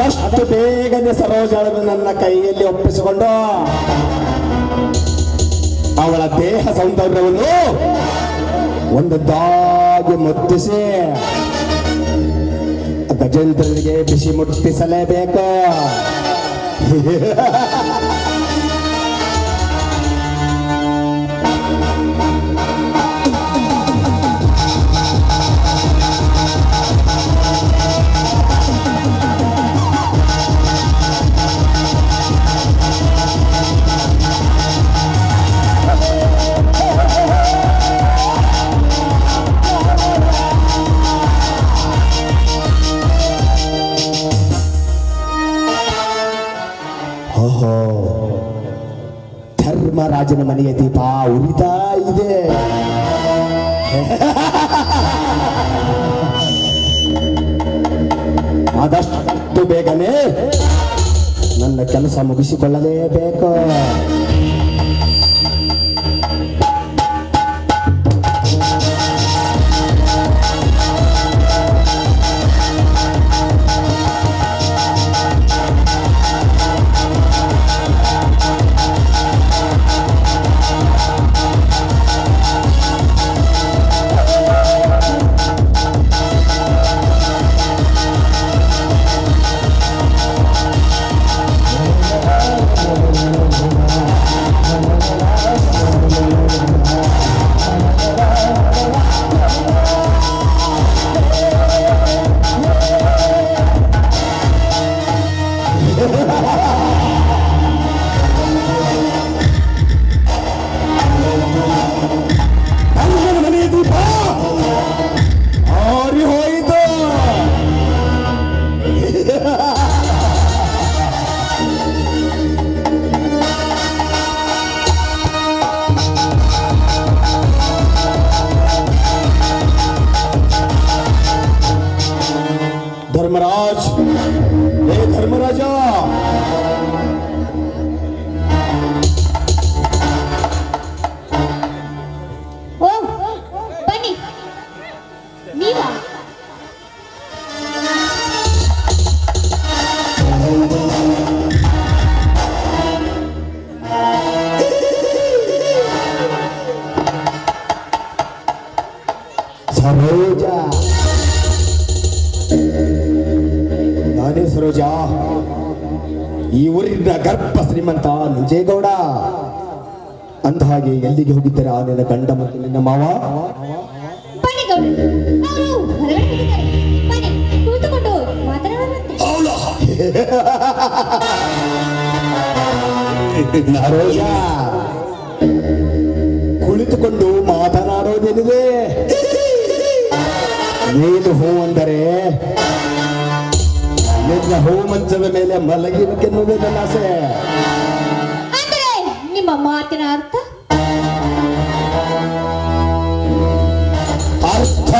ಅದಷ್ಟು ಬೇಗನೆ ಸರೋಜಳನ್ನು ನನ್ನ ಕೈಯಲ್ಲಿ ಒಪ್ಪಿಸಿಕೊಂಡು ಅವಳ ದೇಹ ಸೌಂದರ್ಯವನ್ನು ದಾದ ಮುತ್ತಿಸಿ ಗಜೇಂದ್ರನಿಗೆ ಬಿಸಿ ಮುಟ್ಟಿಸಲೇಬೇಕು. ಧರ್ಮರಾಜನ ಮನೆಯ ದೀಪ ಉರಿತಾ ಇದೆ. ಆದಷ್ಟು ಬೇಗನೆ ನನ್ನ ಕೆಲಸ ಮುಗಿಸಿಕೊಳ್ಳಲೇಬೇಕು. 枪啊 ಶ್ರೀಮಂತ ನಂಜೇಗೌಡ ಅಂದ ಹಾಗೆ ಎಲ್ಲಿಗೆ ಹೋಗಿದ್ದೀರಾ ನಿನ್ನ ಗಂಡ ಮತ್ತು ನಿನ್ನ ಮಾವ? ಕುಳಿತುಕೊಂಡು ಮಾತನಾಡೋದೇನಿದೆ? ನೀನು ಹೂ ಅಂದರೆ ನಿನ್ನ ಹೂ ಮಂಚದ ಮೇಲೆ ಮಲಗಿಬೇಕೆನ್ನುವುದೇ ನನ್ನ ಆಸೆ. ಅಂದ್ರೆ ನಿಮ್ಮ ಮಾತಿನ ಅರ್ಥ? ಅರ್ಥ.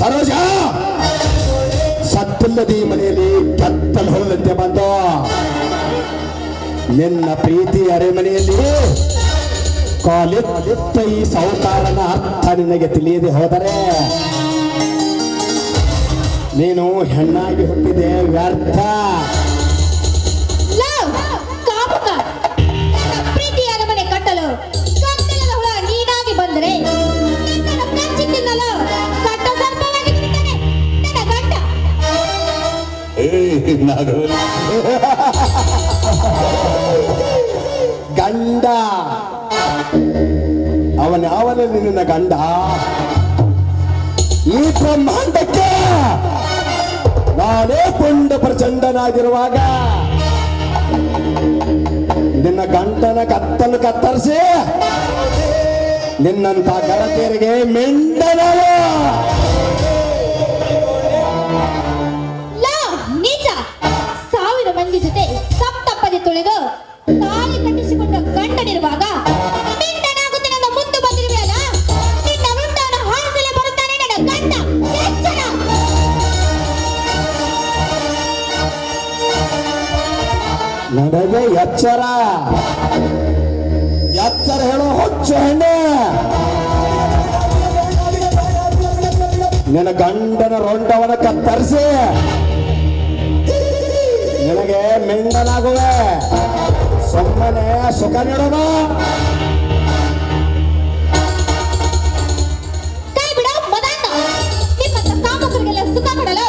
ಸರೋಜ ಸತ್ತಿಲ್ಲದ ಈ ಮನೆಯಲ್ಲಿ ಕತ್ತಲು ಹೊರದಂತೆ ಬಂದ. ನಿನ್ನ ಪ್ರೀತಿ ಅರೆಮನೆಯಲ್ಲಿ ಕಾಲಿತ್ತ. ಈ ಸೌಕಾರನ ಅರ್ಥ ನಿನಗೆ ತಿಳಿಯದೆ ಹೋದರೆ ನೀನು ಹೆಣ್ಣಾಗಿ ಹುಟ್ಟಿದೆ ವ್ಯರ್ಥ. ಪ್ರೀತಿಯಾದ ಮನೆ ಕಟ್ಟಲು ಹುಳ ನೀನಾಗಿ ಬಂದರೆ ನಿನ್ನನ್ನು ಕಚ್ಚಿ ಗಂಡ. ಗಂಡ ಅವನ ಯಾವನಲ್ಲಿ ನಿನ್ನ ಗಂಡ. ಈ ಬ್ರಹ್ಮಾಂಡಕ್ಕೆ ನಾನೇ ಕೊಂಡ ಪ್ರಚಂಡನಾಗಿರುವಾಗ ನಿನ್ನ ಗಂಟನ ಕತ್ತಲು ಕತ್ತರಿಸಿ ನಿನ್ನಂತ ಗಲತೆರಿಗೆ ಮೆಂಡನಲ್ಲ ಎಚ್ಚರ. ಎಚ್ಚರ ಹೇಳೋ ಹೊಚ್ಚು ಹೆಣ್ಣೆ. ನಿನ್ನ ಗಂಡನ ರೊಂಡವನ ಕತ್ತರಿಸಿ. ನಿನಗೆ ಮೆಂಡನಾಗುವೆ ಸುಮ್ಮನೆ ಸುಖ ನೀಡೋಣ ಸುಖ ಕೊಡಲು.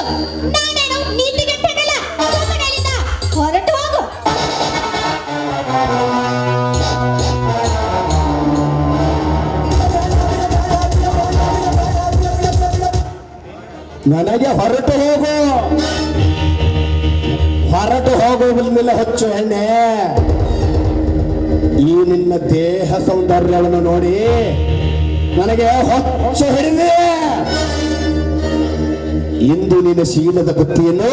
ನನಗೆ ಹೊರಟು ಹೋಗು. ಹೊರಟು ಹೋಗುವುದಿಲ್ಲ ಹೊಚ್ಚು ಎಣ್ಣೆ ಈ ನಿನ್ನ ದೇಹ ಸೌಂದರ್ಯವನ್ನು ನೋಡಿ ನನಗೆ ಹೊಚ್ಚು ಹಿಡಿದೆ ಇಂದು ನಿನ್ನ ಶೀಲದ ಬುತ್ತಿಯನ್ನು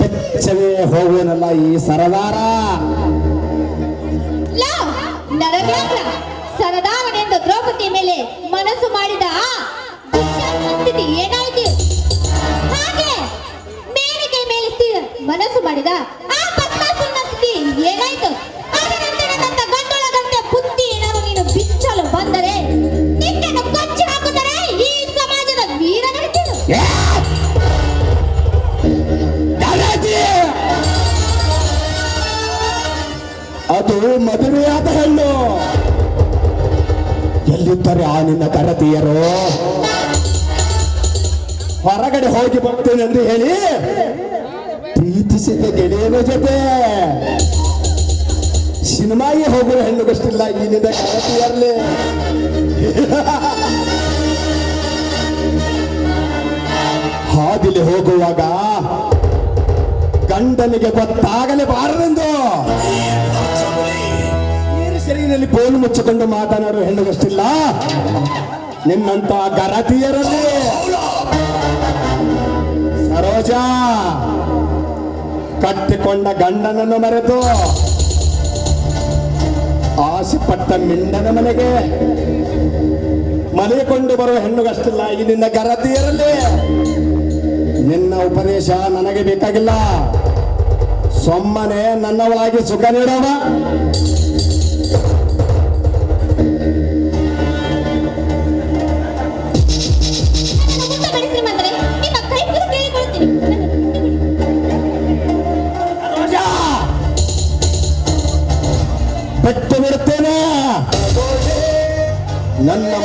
ಹೆಚ್ಚವೇ ಹೋಗುವನಲ್ಲ ಈ ಸರದಾರ. ಸರದಾರನೆಂದು ದ್ರೌಪದಿ ಮೇಲೆ ಮನಸ್ಸು ಮಾಡಿದ ಆ ಪದ್ಮಾಸುರನ ಏನಾಯ್ತು? ನೀನು ಬಂದರೆ ಈ ಸಮಾಜದ? ಅದು ಮದುವೆಯಾದ ಹೆಣ್ಣು. ಎಲ್ಲಿದ್ದರೆ ಆ ನಿನ್ನ ಕರತಿಯರು ಹೊರಗಡೆ ಹೋಗಿ ಬರ್ತೇನೆ ಎಂದು ಹೇಳಿ. ಪ್ರೀತಿಸಿದ ಗೆಳೆಯನ ಜೊತೆ? ಸಿನಿಮಾಗೆ ಹೋಗುವ ಹೆಣ್ಣು ಗೊತ್ತಿಲ್ಲ ನಿನ್ನ ಕರತಿಯರ್ಲಿ ಹಾದಿಲಿ ಹೋಗುವಾಗ ಗಂಡನಿಗೆ ಗೊತ್ತಾಗಲೇಬಾರದೆಂದು ಸರಿಯಲ್ಲಿ ಬೋಲು ಮುಚ್ಚಿಕೊಂಡು ಮಾತನಾಡುವ ಹೆಣ್ಣುಗಷ್ಟಿಲ್ಲ ನಿನ್ನಂತ ಗರತಿಯರಲ್ಲಿ ಸರೋಜ ಕಟ್ಟಿಕೊಂಡ ಗಂಡನನ್ನು ಮರೆತು ಆಸೆಪಟ್ಟ ಮಿಂಡನ ಮನೆಗೆ ಮನೆಕೊಂಡು ಬರುವ ಹೆಣ್ಣುಗಷ್ಟಿಲ್ಲ ನಿನ್ನ ಗರತಿಯರಲ್ಲಿ ನಿನ್ನ ಉಪದೇಶ ನನಗೆ ಬೇಕಾಗಿಲ್ಲ. ಸೊಮ್ಮನೆ ನನ್ನವಳಾಗಿ ಸುಖ ನೀಡೋಣ.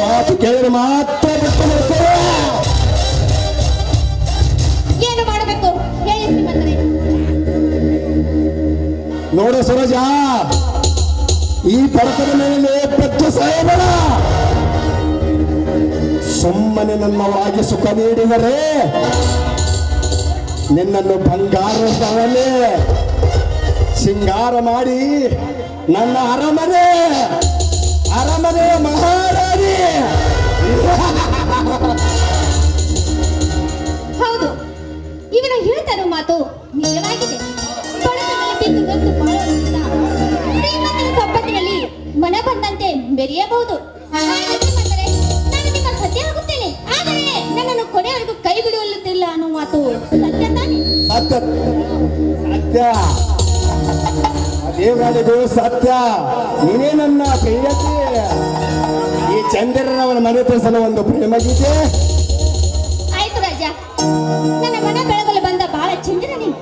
ಮಾತು ಕೇಳಿದ್ರೆ ಮಾತ್ರ ಬಿಟ್ಟು ಬಿಡುತ್ತೇನೆ ಏನು ಮಾಡಬೇಕು? ಹೇಳಿ ಶ್ರೀಮಂತರೇ. ನೋಡು ಸರೋಜ ಈ ಬಡತನ ಮೇಲೆ ಪಚ್ಚ ಸಾಯಬೇಡ. ಸುಮ್ಮನೆ ನನ್ನವರಾಗಿ ಸುಖ ನೀಡಿದರೆ ನಿನ್ನನ್ನು ಬಂಗಾರ ಸವಲೆ ಸಿಂಗಾರ ಮಾಡಿ ನನ್ನ ಅರಮನೆ. ಅರಮನೆ ಮಹಾರಾಣಿ. ಹೌದು ಇವನ ಹೇಳ್ತಾರೋ ಮಾತು ನಿಜವಾಗಿದೆ. ಬಾಳುವುದಕ್ಕಿಂತ ಮನ ಬಂದಂತೆ ಶ್ರೀಮಂತರೇ, ನಾನು ಸತ್ಯ ಆಗುತ್ತೇನೆ. ಆದರೆ ನನ್ನನ್ನು ಕೊನೆಯವರೆಗೂ ಕೈ ಬಿಡುವುದಿಲ್ಲ ಅನ್ನೋ ಮಾತು ಸತ್ಯ ತಾನೆ? ಸತ್ಯ. ಸತ್ಯ ದೇವರಾಳಿಗೂ ಸತ್ಯ. ನೀನೇ ನನ್ನ ಪ್ರಿಯತೆ. ಈ ಚಂದ್ರನವನ ಮನೆ ತೋರಿಸಲು ಒಂದು ಪ್ರೇಮ ಗೀತೆ ಆಯ್ತು ರಾಜ. ನನ್ನ ಮನ ಬೆಳಗಲು ಬಂದ ಬಾಳ ಚಂದ್ರ ನೀನು.